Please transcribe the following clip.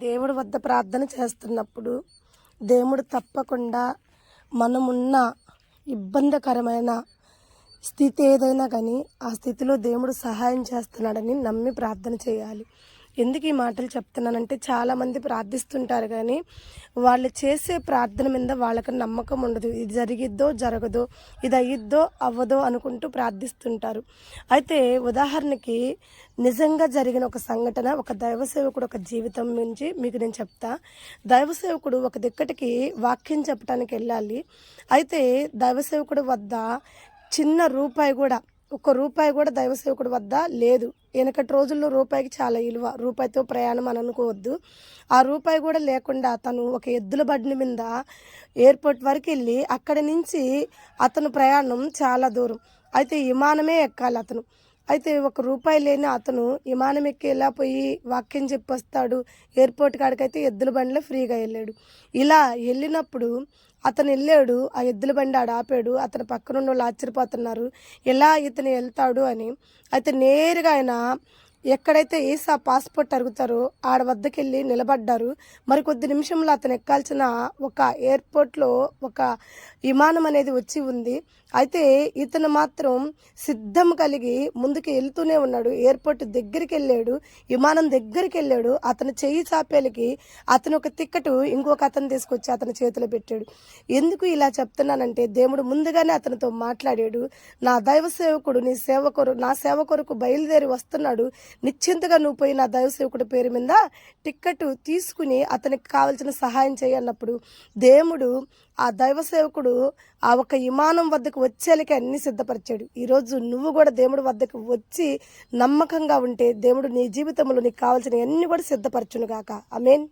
దేవుడి వద్ద ప్రార్థన చేస్తున్నప్పుడు దేవుడు తప్పకుండా మనమున్న ఇబ్బందికరమైన స్థితి ఏదైనా కానీ ఆ స్థితిలో దేవుడు సహాయం చేస్తున్నాడని నమ్మి ప్రార్థన చేయాలి. ఎందుకు ఈ మాటలు చెప్తున్నానంటే చాలామంది ప్రార్థిస్తుంటారు కానీ వాళ్ళు చేసే ప్రార్థన మీద వాళ్ళకి నమ్మకం ఉండదు. ఇది జరిగిద్దో జరగదో ఇది అయ్యిద్దో అవ్వదో అనుకుంటూ ప్రార్థిస్తుంటారు. అయితే ఉదాహరణకి నిజంగా జరిగిన ఒక సంఘటన ఒక దైవ సేవకుడు ఒక జీవితం నుంచి మీకు నేను చెప్తా. దైవ సేవకుడు ఒక దిక్కటికి వాక్యం చెప్పడానికి వెళ్ళాలి. అయితే దైవ సేవకుడు వద్ద చిన్న రూపాయి కూడా ఒక్క రూపాయి కూడా దైవ సేవకుడి వద్ద లేదు. వెనకటి రోజుల్లో రూపాయికి చాలా విలువ రూపాయితో ప్రయాణం అని అనుకోవద్దు. ఆ రూపాయి కూడా లేకుండా తను ఒక ఎద్దుల బండి మీద ఎయిర్పోర్ట్ వరకు వెళ్ళి అక్కడి నుంచి అతను ప్రయాణం చాలా దూరం. అయితే విమానమే ఎక్కాలి అతను. అయితే ఒక రూపాయి లేని అతను విమానం ఎక్కి ఎలా పోయి వాక్యం చెప్పి వస్తాడు ఎయిర్పోర్ట్ కాడికైతే ఎద్దుల బండిలో ఫ్రీగా వెళ్ళాడు. ఇలా వెళ్ళినప్పుడు అతను వెళ్ళాడు ఆ ఎద్దుల బండి ఆడ ఆపాడు అతని పక్కన ఉన్న వాళ్ళు ఆశ్చర్యపోతున్నారు. ఎలా ఇతను వెళ్తాడు అని. అయితే నేరుగా ఆయన ఎక్కడైతే ఏసా పాస్పోర్ట్ అరుగుతారో ఆడ వద్దకు వెళ్ళి నిలబడ్డారు. మరి కొద్ది నిమిషంలో అతను ఎక్కాల్సిన ఒక ఎయిర్పోర్ట్లో ఒక విమానం అనేది వచ్చి ఉంది. అయితే ఇతను మాత్రం సిద్ధం కలిగి ముందుకు వెళ్తూనే ఉన్నాడు. ఎయిర్పోర్ట్ దగ్గరికి వెళ్ళాడు విమానం దగ్గరికి వెళ్ళాడు అతను చెయ్యి చాపేలకి అతను ఒక తిక్కటు ఇంకొక అతను తీసుకొచ్చి అతని చేతిలో పెట్టాడు. ఎందుకు ఇలా చెప్తున్నానంటే దేవుడు ముందుగానే అతనితో మాట్లాడాడు. నా దైవ సేవకుడు నీ సేవ కొరు నా సేవ కొరకు బయలుదేరి వస్తున్నాడు. నిశ్చింతగా నువ్వు పోయి నా పేరు మీద టిక్కెట్ తీసుకుని అతనికి కావలసిన సహాయం చేయన్నప్పుడు దేవుడు ఆ దైవ సేవకుడు ఆ ఒక విమానం వద్దకు వచ్చేలకి అన్ని సిద్ధపరిచాడు. ఈరోజు నువ్వు కూడా దేవుడి వద్దకు వచ్చి నమ్మకంగా ఉంటే దేవుడు నీ జీవితంలో నీకు కావాల్సిన అన్ని కూడా సిద్ధపరచును గాక. I mean